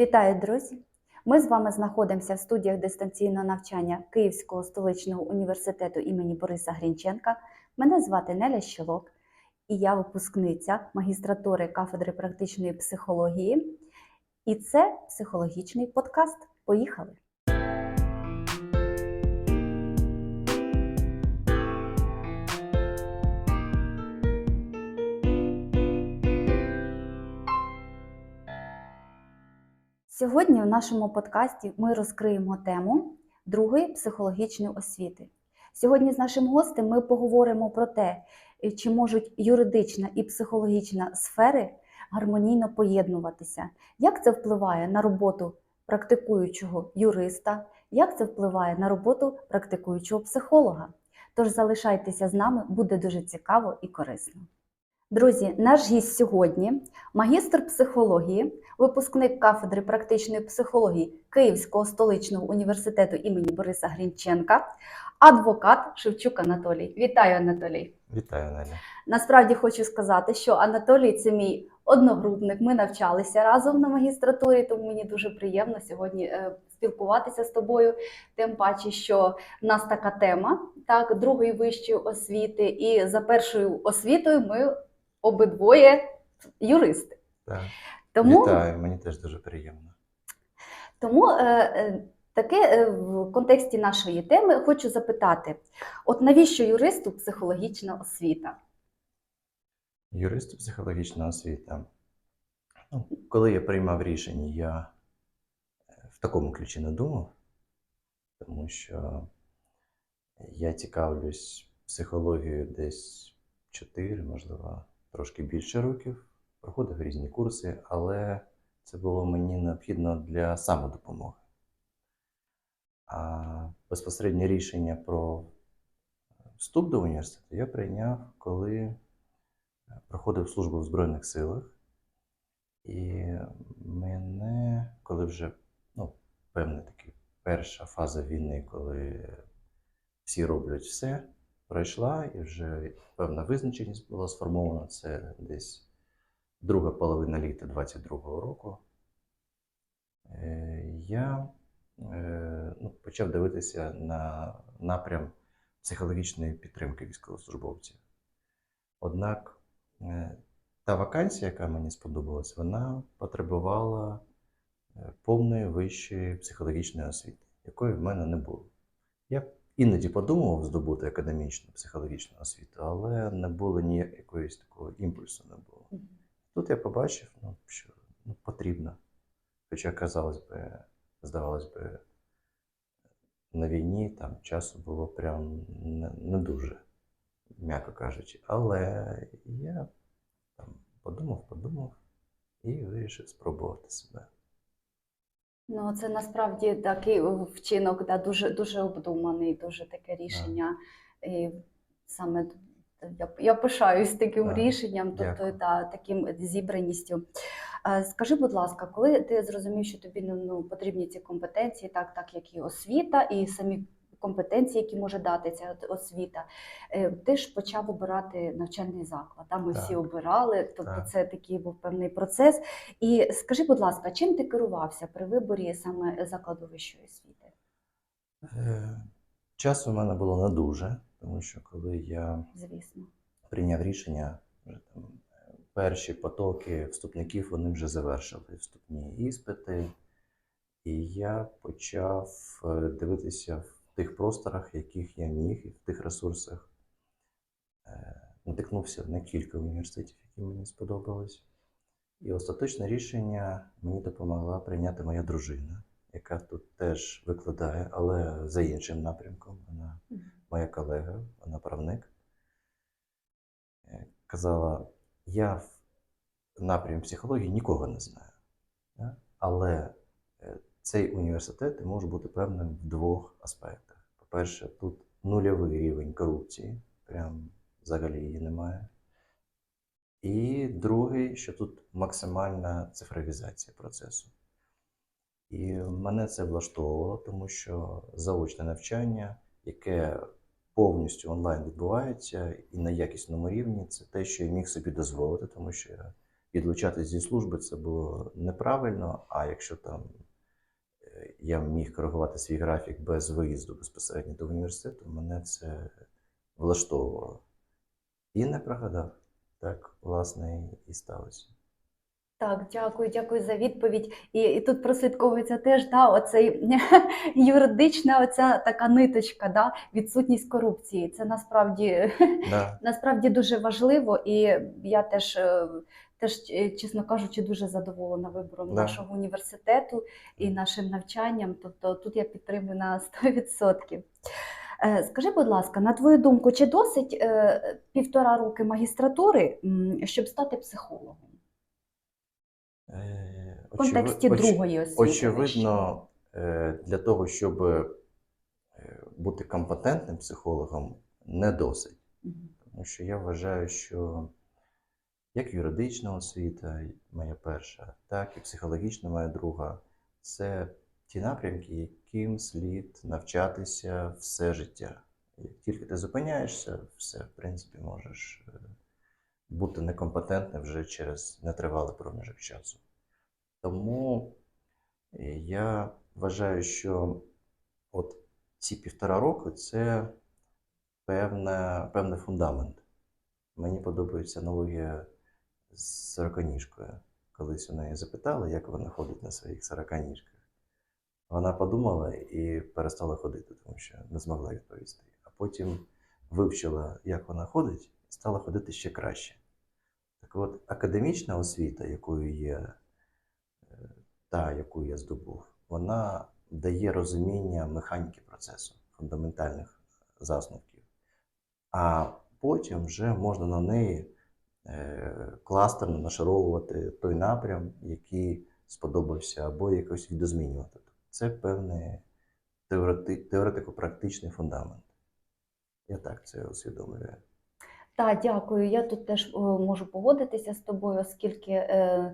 Вітаю, друзі! Ми з вами знаходимося в студіях дистанційного навчання Київського столичного університету імені Бориса Грінченка. Мене звати Неля Щелок, і я випускниця магістратури кафедри практичної психології. І це психологічний подкаст. Поїхали! Сьогодні в нашому подкасті ми розкриємо тему другої психологічної освіти. Сьогодні з нашим гостем ми поговоримо про те, чи можуть юридична і психологічна сфери гармонійно поєднуватися, як це впливає на роботу практикуючого юриста, як це впливає на роботу практикуючого психолога. Тож залишайтеся з нами, буде дуже цікаво і корисно. Друзі, наш гість сьогодні магістр психології, випускник кафедри практичної психології Київського столичного університету імені Бориса Грінченка, адвокат Шевчук Анатолій. Вітаю, Анатолій! Вітаю, Неля. Насправді хочу сказати, що Анатолій це мій одногрупник. Ми навчалися разом на магістратурі, тому мені дуже приємно сьогодні е, спілкуватися з тобою. Тим паче, що в нас така тема, так, другої вищої освіти, і за першою освітою ми обидвоє юристи. Так. Тому, Вітаю, мені теж дуже приємно. тому е, е, таке е, в контексті нашої теми хочу запитати: от навіщо юристу психологічна освіта? Юрист психологічна освіта. Ну, коли я приймав рішення, я в такому ключі не думав, тому що я цікавлюсь психологією десь 4, можливо, трошки більше років. Проходив різні курси, але це було мені необхідно для самодопомоги. А безпосереднє рішення про вступ до університету я прийняв, коли проходив службу в Збройних силах. І мене, коли вже ну, певна така перша фаза війни, коли всі роблять все, пройшла, і вже певна визначеність була сформована. Це десь друга половина літа 22-го року. Е, Я е, ну, почав дивитися на напрям психологічної підтримки військовослужбовців. Однак е, та вакансія, яка мені сподобалась, вона потребувала повної вищої психологічної освіти, якої в мене не було. Я іноді подумував здобути академічну психологічну освіту, але не було ні якоїсь такого імпульсу не було. Тут я побачив, ну, що ну, потрібно. Хоча, казалось би, здавалось би, на війні там часу було прям не, не дуже, м'яко кажучи. Але я там подумав, подумав і вирішив спробувати себе. Ну, це насправді такий вчинок, да, дуже, дуже обдуманий, дуже таке рішення. І саме я, я пишаюсь таким Так, рішенням, тобто та, таким зібраністю. Е, Скажи, будь ласка, коли ти зрозумів, що тобі ну, ну, потрібні ці компетенції, так, так як і освіта, і самі компетенції, які може дати ця освіта, е, ти ж почав обирати навчальний заклад. Там ми всі обирали, тобто Так. це такий був певний процес. І скажи, будь ласка, чим ти керувався при виборі саме закладу вищої освіти? Е, Часу в мене було не дуже, тому що коли я Звісно. прийняв рішення, вже там е, перші потоки вступників вони вже завершили вступні іспити, і я почав е, дивитися в тих просторах, яких я міг, і в тих ресурсах. Е, Натикнувся на кілька університетів, які мені сподобались. І остаточне рішення мені допомогла прийняти моя дружина, яка тут теж викладає, але за іншим напрямком. Вона моя колега, вона правник. Е, Казала, я в напрямі психології нікого не знаю. Але е, цей університет може бути певним в двох аспектах. По-перше, тут нульовий рівень корупції, прям взагалі її немає. І другий, що тут максимальна цифровізація процесу. І мене це влаштовувало, тому що заочне навчання, яке повністю онлайн відбувається і на якісному рівні, це те, що я міг собі дозволити, тому що відлучатись зі служби це було неправильно. А якщо там е, я міг коригувати свій графік без виїзду безпосередньо до університету, мене це влаштовувало. І не прогадав. Так, власне, і сталося. Так, дякую, дякую за відповідь. І, і тут прослідковується теж да, оцей юридична оця така ниточка, да, відсутність корупції. Це насправді Да. насправді дуже важливо, і я теж, е, теж е, чесно кажучи, дуже задоволена вибором Да. нашого університету і нашим навчанням. Тобто тут я підтримую на 100%. Е, Скажи, будь ласка, на твою думку, чи досить півтора роки магістратури, щоб стати психологом в контексті очевид- оч- другої освіти? Очевидно, е, для того, щоб е, бути компетентним психологом, не досить. Мгм. Тому що я вважаю, що як юридична освіта, моя перша, так і психологічна моя друга, це ті напрямки, яким слід навчатися все життя. Як тільки ти зупиняєшся, все, в принципі, можеш е, бути некомпетентним вже через нетривалий проміжок часу. Тому е, я вважаю, що от ці півтора року це певна, певний фундамент. Мені подобається аналогія з сороконіжкою. Колись у неї запитали, як вона ходить на своїх сороконіжках. Вона подумала і перестала ходити, тому що не змогла відповісти. А потім вивчила, як вона ходить, і стала ходити ще краще. Так от, академічна освіта, якою є е, та, яку я здобув, вона дає розуміння механіки процесу, фундаментальних засновків. А потім вже можна на неї е, кластерно нашаровувати той напрям, який сподобався, або якось відозмінювати. Це певний теоретико-практичний фундамент. Я так це усвідомлюю. Так, дякую. Я тут теж е, можу погодитися з тобою, оскільки е,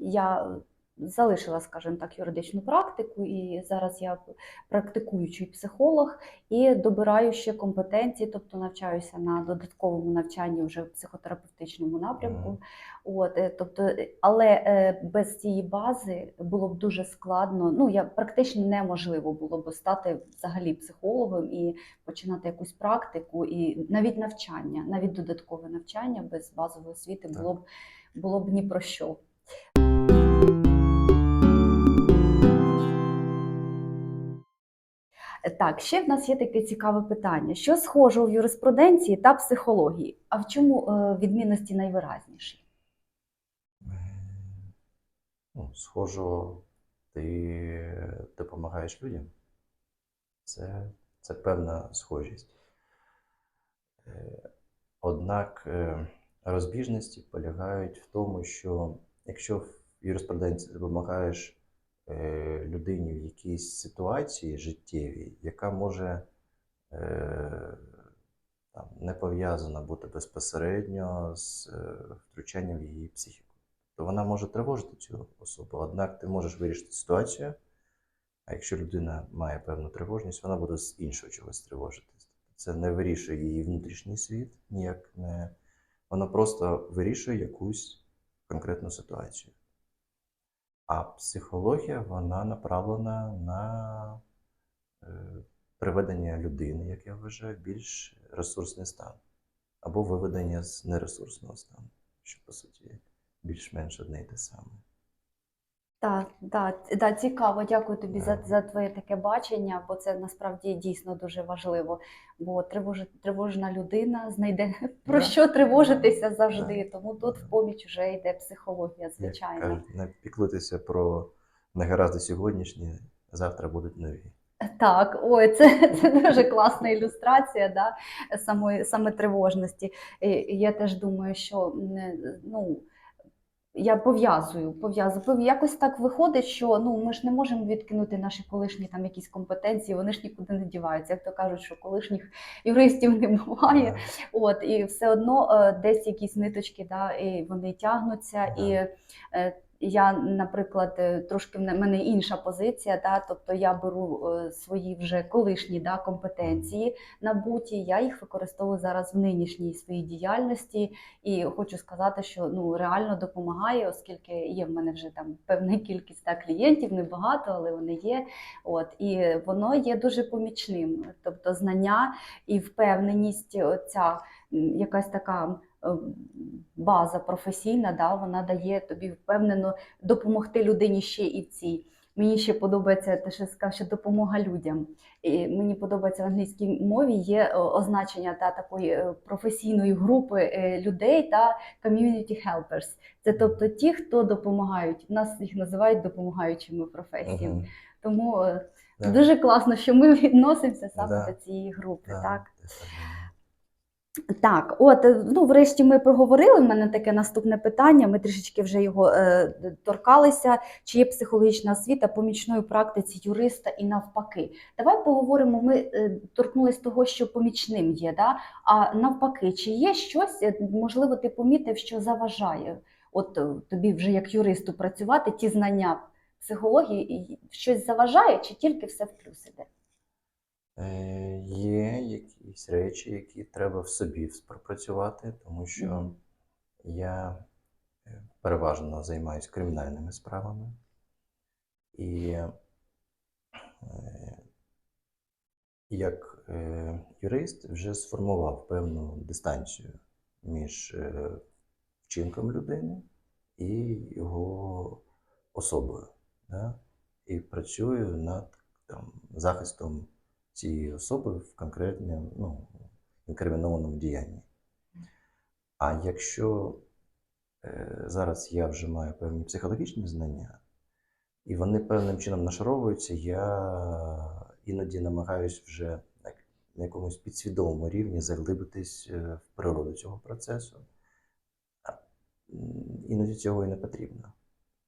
я залишила, скажімо так, юридичну практику, і зараз я практикуючий психолог і добираю ще компетенції, тобто навчаюся на додатковому навчанні вже в психотерапевтичному напрямку. Мгм. От, е, тобто, е, але е, без цієї бази було б дуже складно. Ну я практично неможливо було б стати взагалі психологом і починати якусь практику, і навіть навчання, навіть додаткове навчання без базової освіти було б було б ні про що. Так, ще в нас є таке цікаве питання: що схоже в юриспруденції та психології? А в чому е, відмінності найвиразніші? Е, Ну, схожо, ти допомагаєш людям. Це, це певна схожість. Е, Однак розбіжності полягають в тому, що якщо в юриспруденції допомагаєш людині в якійсь ситуації життєвій, яка може е, там, не пов'язана бути безпосередньо з е, втручанням в її психіку, то вона може тривожити цю особу. Однак ти можеш вирішити ситуацію, а якщо людина має певну тривожність, вона буде з іншого чогось тривожитись. Це не вирішує її внутрішній світ, ніяк не. Воно просто вирішує якусь конкретну ситуацію. А психологія вона направлена на е, приведення людини, як я вважаю, в більш ресурсний стан, або виведення з нересурсного стану, що по суті більш-менш одне й те саме. Так, так, да, цікаво, дякую тобі за, за твоє таке бачення, бо це насправді дійсно дуже важливо. Бо тривож, тривожна людина знайде про Да. що тривожитися завжди. Да. Тому тут в поміч вже йде психологія, звичайно. кажуть, не піклуйтеся про негаразди сьогоднішні, завтра будуть нові. Так, ой, це, це дуже класна ілюстрація да, самої, саме тривожності. І я теж думаю, що м, ну, я пов'язую, пов'язую. Якось так виходить, що ну, ми ж не можемо відкинути наші колишні там якісь компетенції, вони ж нікуди не діваються. Як то кажуть, що колишніх юристів не буває. От, і все одно е, десь якісь ниточки, да, і вони тягнуться. І е, я, наприклад, е, трошки в мене інша позиція, да, тобто я беру е, свої вже колишні да, компетенції набуті, я їх використовую зараз в нинішній своїй діяльності, і хочу сказати, що ну реально допомагає, оскільки є в мене вже там певна кількість да, клієнтів, небагато, але вони є. От і воно є дуже помічним, тобто знання і впевненість, оця якась така база професійна, да, вона дає тобі впевнено допомогти людині ще і в цій. Мені ще подобається те, що сказав, що допомога людям. І мені подобається в англійській мові є е, означення та такої е, професійної групи е, людей та community helpers. Це тобто ті, хто допомагають. Нас їх називають допомагаючими професіями. Мгм. Тому е, Да. дуже класно, що ми відносимося саме Да. до цієї групи. Да, Так. Так, от е, ну врешті ми проговорили. У мене таке наступне питання. Ми трішечки вже його е, торкалися. Чи є психологічна освіта помічною практиці юриста і навпаки? Давай поговоримо. Ми е, торкнулись того, що помічним є. Да? А навпаки, чи є щось, е, можливо, ти помітив, що заважає? От е, тобі вже як юристу працювати, ті знання психології, щось заважає, чи тільки все в плюс іде? Е, Є якісь речі, які треба в собі пропрацювати, тому що я е, переважно займаюся кримінальними справами. І е, як юрист вже сформував певну дистанцію між вчинком людини і його особою. Да? І працюю над там, захистом цієї особи в конкретному ну, інкримінованому діянні. А якщо е, зараз я вже маю певні психологічні знання, і вони певним чином нашаровуються, я іноді намагаюсь вже на- якомусь підсвідомому рівні заглибитись е, в природу цього процесу. Іноді цього і не потрібно.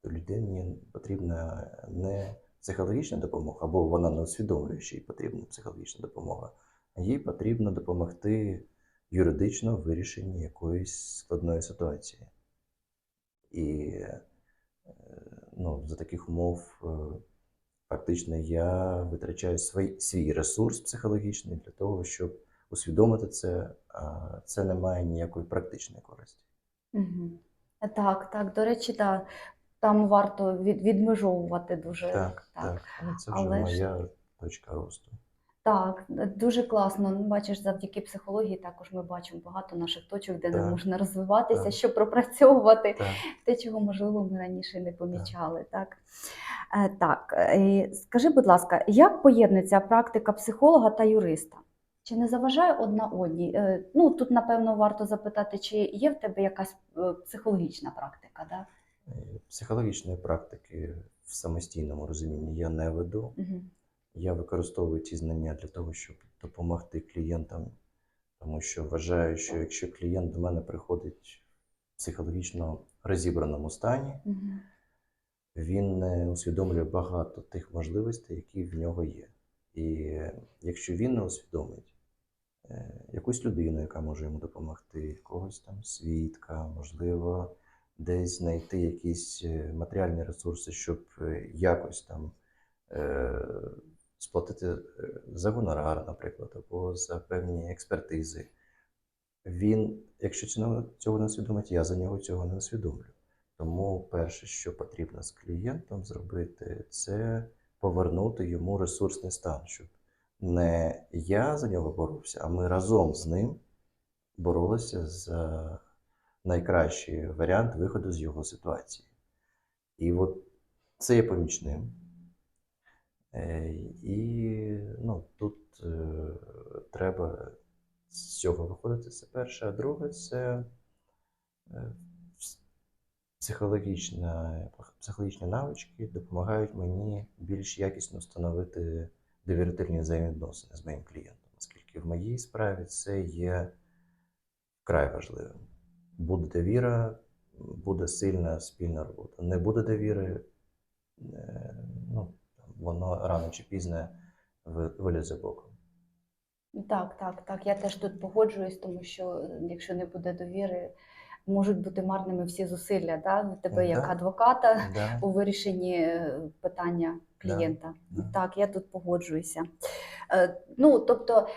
Людині потрібна не психологічна допомога, або вона не усвідомлює, що їй потрібна психологічна допомога, а їй потрібно допомогти юридично в вирішенні якоїсь складної ситуації. І е, ну, за таких умов е, фактично я витрачаю свій, свій ресурс психологічний для того, щоб усвідомити це, а це не має ніякої практичної користі. Угу. Так, так. До речі, да, там варто від, відмежовувати дуже. Так, так. Але це вже Але ж- моя точка росту. Так, дуже класно. Ну, бачиш, завдяки психології також ми бачимо багато наших точок, де не можна розвиватися, Так. щоб пропрацьовувати Так. те, чого можливо ми раніше не помічали. Так, Е, так. е, скажи, будь ласка, як поєднується практика психолога та юриста? Чи не заважає одна одній? Е, Ну тут напевно варто запитати, чи є в тебе якась психологічна практика? Да? Психологічної практики в самостійному розумінні я не веду. Угу. Я використовую ці знання для того, щоб допомогти клієнтам, тому що вважаю, що якщо клієнт до мене приходить в психологічно розібраному стані, Угу. він не усвідомлює багато тих можливостей, які в нього є. І якщо він не усвідомить е, якусь людину, яка може йому допомогти, якогось там свідка, можливо, десь знайти якісь е, матеріальні ресурси, щоб е, якось там е, сплатити за гонорар, наприклад, або за певні експертизи. Він, якщо цього не усвідомить, я за нього цього не усвідомлю. Тому перше, що потрібно з клієнтом зробити, це повернути йому ресурсний стан, щоб не я за нього боровся, а ми разом з ним боролися за найкращий варіант виходу з його ситуації. І от це є помічним. Е, І ну, тут е, треба з цього виходити. Це перше. А друге це е, психологічна, психологічні навички допомагають мені більш якісно встановити довірительні взаємовідносини з моїм клієнтом, оскільки в моїй справі це є вкрай важливим. Буде довіра, буде сильна спільна робота. Не буде довіри, е, ну, воно рано чи пізно ви- вилізе боком. Так, так, так. Я теж тут погоджуюсь, тому що е, якщо не буде довіри, можуть бути марними всі зусилля да? тебе як адвоката Да. у вирішенні е, питання клієнта. Да. Так, я тут погоджуюся. Ну, тобто,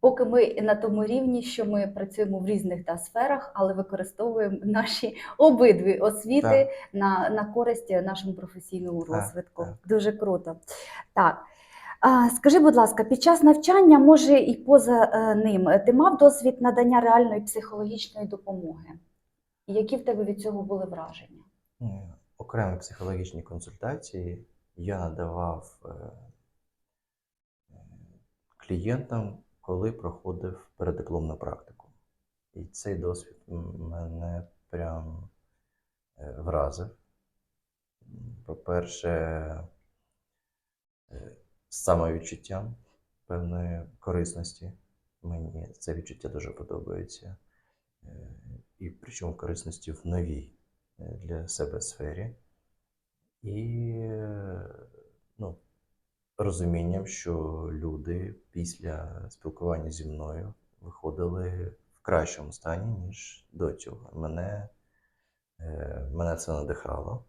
поки ми на тому рівні, що ми працюємо в різних да, сферах, але використовуємо наші обидві освіти Так. на, на користь нашому професійному розвитку. так. Дуже круто. Так. А, скажи, будь ласка, під час навчання, може і поза е, ним, ти мав досвід надання реальної психологічної допомоги? Які в тебе від цього були враження? Е, Окремі психологічні консультації я надавав е, клієнтам, коли проходив передипломну практику. І цей досвід мене прям е, вразив. По-перше, е, з самовідчуттям певної корисності. Мені це відчуття дуже подобається. Е, І причому корисності в новій для себе сфері. І ну, розумінням, що люди після спілкування зі мною виходили в кращому стані, ніж до цього. Мене, е, мене це надихало,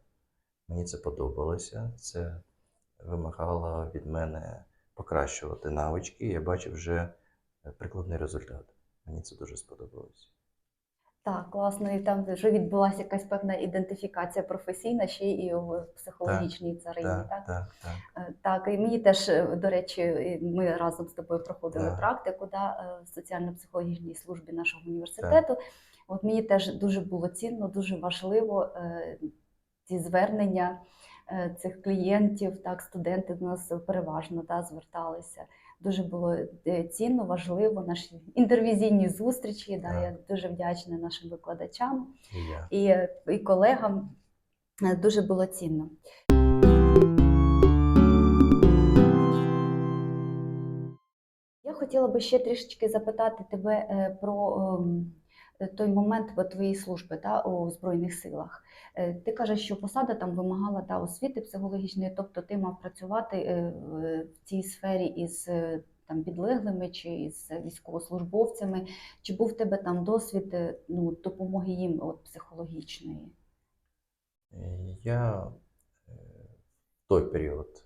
мені це подобалося, це вимагало від мене покращувати навички. і Я бачив вже е, прикладний результат. Мені це дуже сподобалося. Так, класно, і там вже відбулася якась певна ідентифікація професійна ще і в психологічній царині. Так, Так, так, так. Е, так, і мені теж, е, до речі, ми разом з тобою проходили Так. практику да, е, в соціально-психологічній службі нашого університету. От мені теж дуже було цінно, дуже важливо ці звернення цих клієнтів, так, студенти до нас переважно да, зверталися. Дуже було е, цінно, важливо наші інтервізійні зустрічі. Да, я дуже вдячна нашим викладачам І е, і колегам. Е, Дуже було цінно. Я хотіла би ще трішечки запитати тебе про ем, той момент в твоєї служби та, у Збройних силах. Е, Ти кажеш, що посада там вимагала та, освіти психологічної, тобто ти мав працювати е, в цій сфері із е, там, підлеглими чи із військовослужбовцями. Чи був в тебе там досвід е, ну, допомоги їм от, психологічної? Е, Я е, в той період,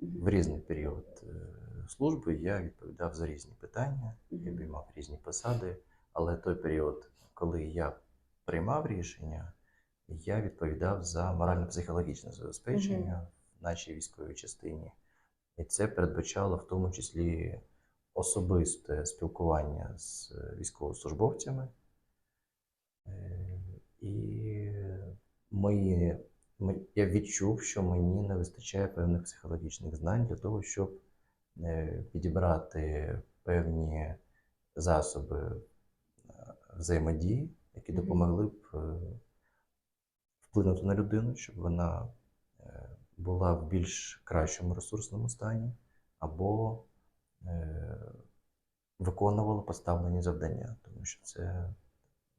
в різний період е, служби, я відповідав за різні питання, я обіймав різні посади, але той період, коли я приймав рішення, я відповідав за морально-психологічне забезпечення в нашій військовій частині. І це передбачало в тому числі особисте спілкування з військовослужбовцями. Е, І мої, я відчув, що мені не вистачає певних психологічних знань для того, щоб е, підібрати певні засоби взаємодії, які допомогли б е, вплинути на людину, щоб вона е, була в більш кращому ресурсному стані, або е, виконувала поставлені завдання, тому що це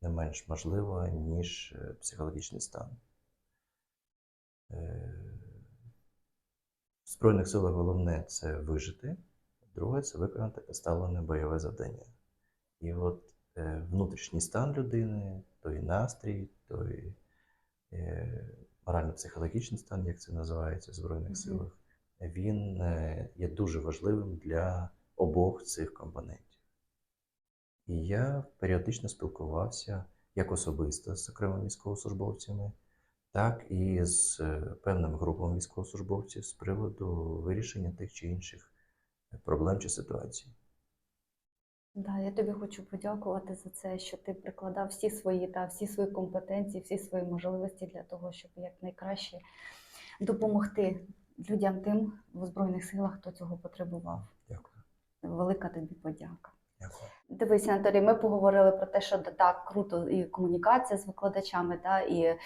не менш можливо, ніж психологічний стан. В Збройних силах головне це вижити, друге це виконати поставлене бойове завдання. І от внутрішній стан людини, той настрій, той е, морально-психологічний стан, як це називається в Збройних Мгм. силах, він е, є дуже важливим для обох цих компонентів. І я періодично спілкувався як особисто з окремими військовослужбовцями, так і з е, певними групами військовослужбовців з приводу вирішення тих чи інших проблем чи ситуацій. Да, я тобі хочу подякувати за це, що ти прикладав всі свої та всі свої компетенції, всі свої можливості для того, щоб якнайкраще допомогти людям тим в Збройних силах, хто цього потребував. Дякую. Велика тобі подяка. Дякую. Дивись, Анатолій, ми поговорили про те, що да, так круто і комунікація з викладачами, та, і е,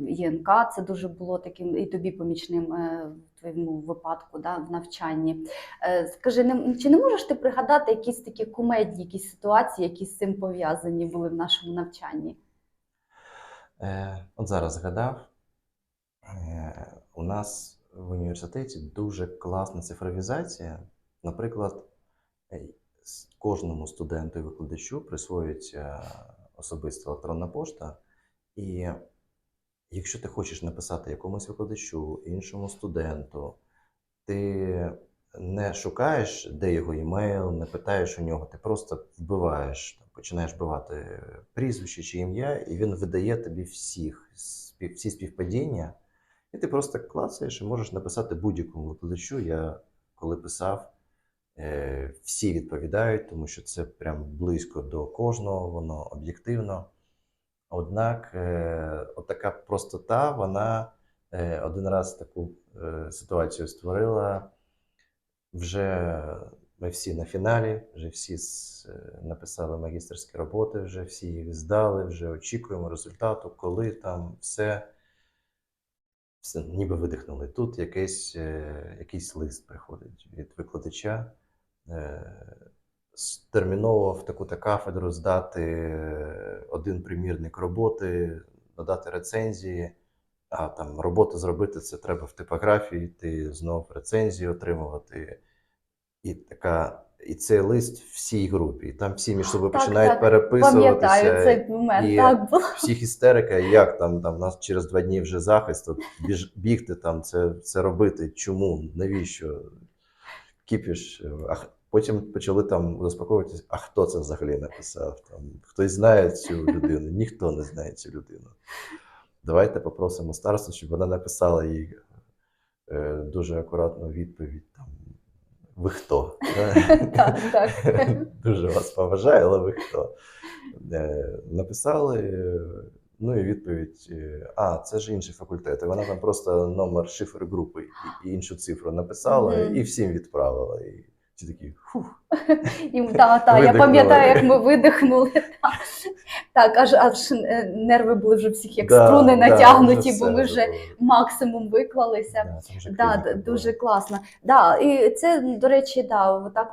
ЄНК це дуже було таким і тобі помічним е, в твоєму випадку да, в навчанні. Е, Скажи, не- чи не можеш ти пригадати якісь такі кумедні якісь ситуації, які з цим пов'язані були в нашому навчанні? Е, от зараз згадав, е, у нас в університеті дуже класна цифровізація. Наприклад, кожному студенту і викладачу присвоюється особиста електронна пошта, І якщо ти хочеш написати якомусь викладачу, іншому студенту, ти не шукаєш, де його імейл, не питаєш у нього, ти просто вбиваєш, починаєш вбивати прізвище чи ім'я, і він видає тобі всіх, всі співпадіння, і ти просто клацаєш і можеш написати будь-якому викладачу. Я коли писав, всі відповідають, тому що це прям близько до кожного, воно об'єктивно. Однак, е, отака простота, вона е, один раз таку е, ситуацію створила. Вже ми всі на фіналі, вже всі е, написали магістерські роботи, вже всі їх здали, вже очікуємо результату, коли там все, все ніби видихнули. Тут якийсь, е, якийсь лист приходить від викладача. Е, терміново в таку-то кафедру здати е, один примірник роботи, додати рецензії, а там роботу зробити це треба в типографії, йти знов рецензії отримувати. І така, і цей лист всій групі. І там всі між собою Так, починають так, переписуватися. Пам'ятаю цей момент. і Так було. Всіх істерика, як там, там у нас через два дні вже захист, от біж, бігти там, це, це робити, чому, навіщо? Кіпіш. Потім почали там розпаковуватися, а хто це взагалі написав? Там, хтось знає цю людину, ніхто не знає цю людину. Давайте попросимо старосту, щоб вона написала їй е, дуже акуратну відповідь. Там, ви хто? Так, так. Дуже вас поважаю, але ви хто? Е, Написали, е, ну і відповідь: е, а, це ж інший факультет. І вона там просто номер шифр групи і, іншу цифру написала і всім відправила. І всі такі фух. І, та, та, я пам'ятаю, як ми видихнули. Та. Так, аж, аж нерви були вже всіх як Да, струни да, натягнуті, бо ми вже максимум виклалися. Да, Да, дуже класно. Да, і це, до речі, да, так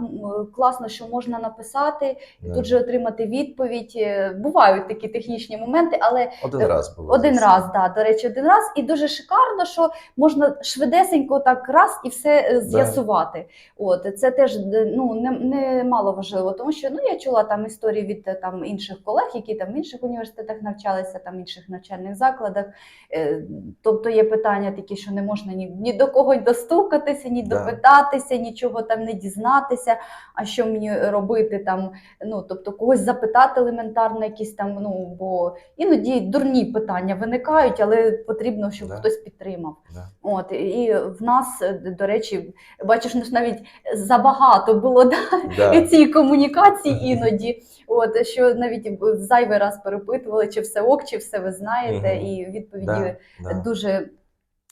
класно, що можна написати, Да. тут же отримати відповідь. Е, Бувають такі технічні моменти, але Один е, раз було. один раз, да, до речі, один раз. І дуже шикарно, що можна швидесенько так раз і все е, з'ясувати. От це теж ну не, не мало важливо, тому що ну я чула там історії від е, там інших колег, які там в інших університетах навчалися, там в інших навчальних закладах. Е, тобто є питання такі, що не можна ні, ні до кого достукатися, ні Да. допитатися, нічого там не дізнатися. А що мені робити там? Ну тобто когось запитати елементарно, якісь там, ну бо іноді дурні питання виникають, але потрібно, щоб Да. хтось підтримав. Да. От і в нас, е, до речі, бачиш, навіть забагато було да, Да. цієї комунікації іноді. От що навіть зайвий раз перепитували, чи все ок, чи все ви знаєте, Мгм. і відповіді Да, да. дуже.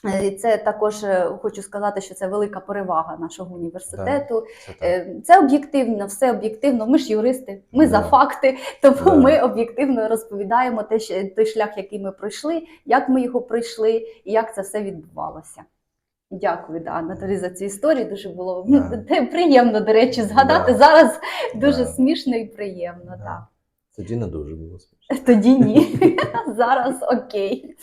е, Це також е, хочу сказати, що це велика перевага нашого університету. Це. Е, Це об'єктивно, все об'єктивно. Ми ж юристи, ми за факти, тому Да. ми об'єктивно розповідаємо те, той шлях, який ми пройшли, як ми його пройшли і як це все відбувалося. Дякую, да, Анатолій, за цю історію. Дуже було ну, Да. приємно, до речі, згадати. Да. Зараз дуже Да. смішно і приємно. Да. Так. Тоді не дуже було смішно. Тоді ні. Зараз окей.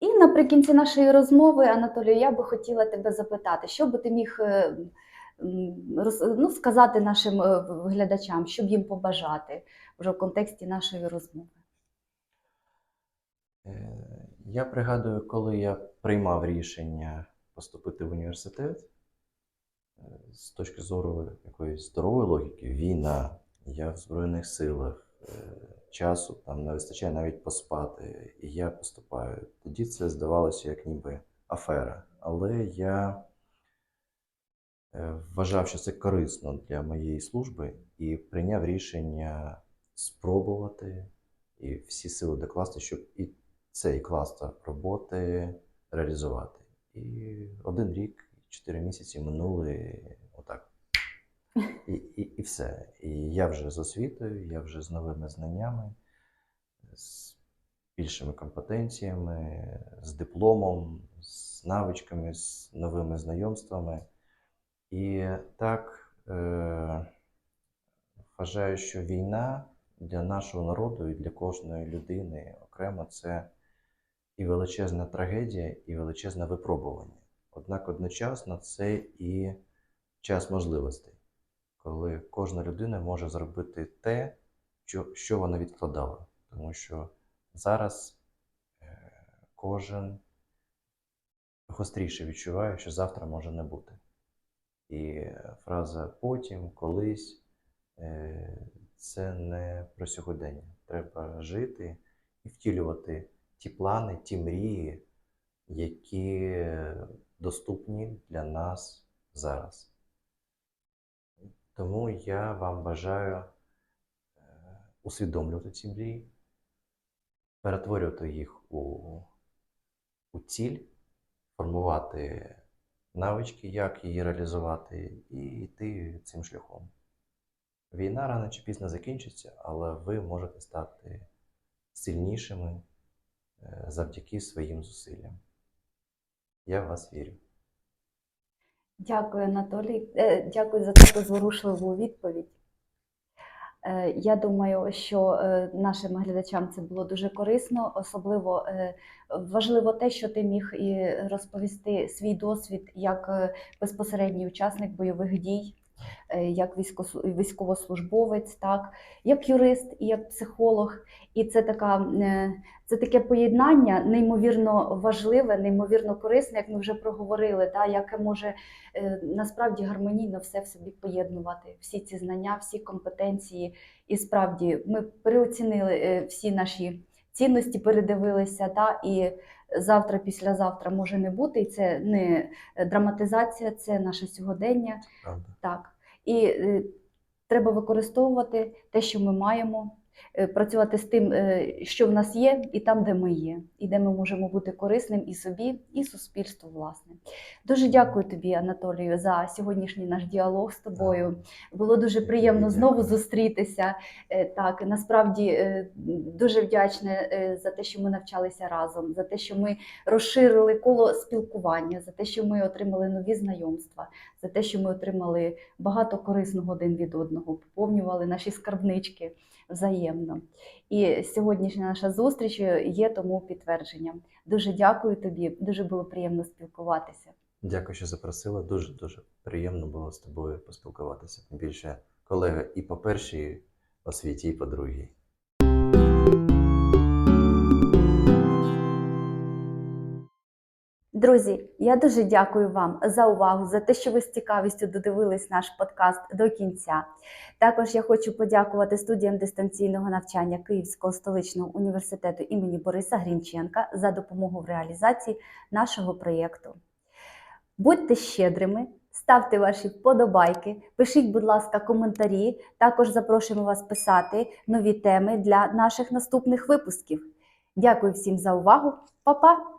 І наприкінці нашої розмови, Анатолію, я би хотіла тебе запитати, що би ти міг е, роз- ну, сказати нашим е, глядачам, щоб їм побажати вже в контексті нашої розмови. Е, Я пригадую, коли я приймав рішення поступити в університет, е, з точки зору якоїсь здорової логіки, війна, я в Збройних силах, е, часу там не вистачає навіть поспати, і я поступаю. Тоді це здавалося як ніби афера. Але я вважав, що це корисно для моєї служби і прийняв рішення спробувати і всі сили докласти, щоб і цей кластер роботи реалізувати. І один рік, чотири місяці минули отак. І, і, і все. І я вже з освітою, я вже з новими знаннями, з більшими компетенціями, з дипломом, з навичками, з новими знайомствами. І так е, вважаю, що війна для нашого народу і для кожної людини окремо це і величезна трагедія, і величезне випробування. Однак одночасно це і час можливостей, коли кожна людина може зробити те, що, вона відкладала. Тому що зараз е, кожен гостріше відчуває, що завтра може не бути. І е, фраза потім, колись е, це не про сьогодення. Треба жити і втілювати ті плани, ті мрії, які доступні для нас зараз. Тому я вам бажаю е, усвідомлювати ці мрії, перетворювати їх у, у ціль, формувати навички, як її реалізувати, і йти цим шляхом. Війна рано чи пізно закінчиться, але ви можете стати сильнішими завдяки своїм зусиллям. Я в вас вірю. Дякую, Анатолій. Е, Дякую за таку зворушливу відповідь. Е, Я думаю, що е, нашим глядачам це було дуже корисно. Особливо е, важливо те, що ти міг і розповісти свій досвід як е, безпосередній учасник бойових дій, е, як військовослужбовець, так, як юрист і як психолог. І це така е, це таке поєднання неймовірно важливе, неймовірно корисне, як ми вже проговорили, та, яке може е, насправді гармонійно все в собі поєднувати, всі ці знання, всі компетенції. І справді ми переоцінили е, всі наші цінності, передивилися, та, і завтра, післязавтра може не бути. І це не драматизація, це наше сьогодення. Правда? Так. І е, треба використовувати те, що ми маємо, е, працювати з тим, е, що в нас є, і там, де ми є, і де ми можемо бути корисним і собі, і суспільству, власне. Дуже дякую тобі, Анатолію, за сьогоднішній наш діалог з тобою. Було дуже приємно знову зустрітися. Е, Так, насправді е, дуже вдячна е, за те, що ми навчалися разом, за те, що ми розширили коло спілкування, за те, що ми отримали нові знайомства, за те, що ми отримали багато корисного один від одного, поповнювали наші скарбнички взаємно. І сьогоднішня наша зустріч є тому підтвердженням. Дуже дякую тобі, дуже було приємно спілкуватися. Дякую, що запросила. Дуже дуже приємно було з тобою поспілкуватися. Більше колега і по першій освіті, і по другій. Друзі, я дуже дякую вам за увагу, за те, що ви з цікавістю додивились наш подкаст до кінця. Також я хочу подякувати студіям дистанційного навчання Київського столичного університету імені Бориса Грінченка за допомогу в реалізації нашого проєкту. Будьте щедрими, ставте ваші вподобайки, пишіть, будь ласка, коментарі. Також запрошуємо вас писати нові теми для наших наступних випусків. Дякую всім за увагу. Па-па!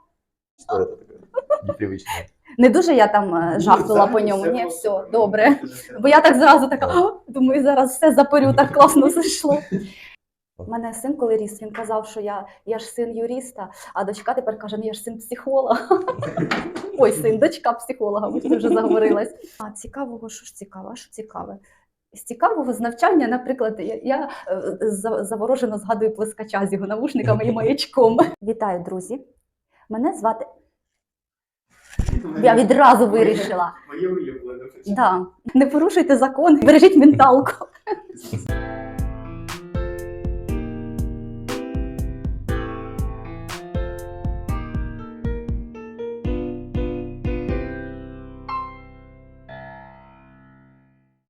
Що це таке? Непривично. Не дуже я там е, жахнула по ньому. Ні, все, добре. Бо я так зразу така, думаю, зараз все запорю, так класно зайшло. У мене син, коли ріс, він казав, що я, я ж син юриста, а дочка тепер каже, ну я ж син психолога. Ой, син, дочка психолога, ми вже заговорилась. А цікавого, що ж цікаво, а що цікаве? З цікавого з навчання, наприклад, я, я е, заворожено згадую плескача з його навушниками і маячком. Вітаю, друзі! Мене звати. Я відразу вирішила. Моє улюблене. Да. Не порушуйте закон, бережіть менталку.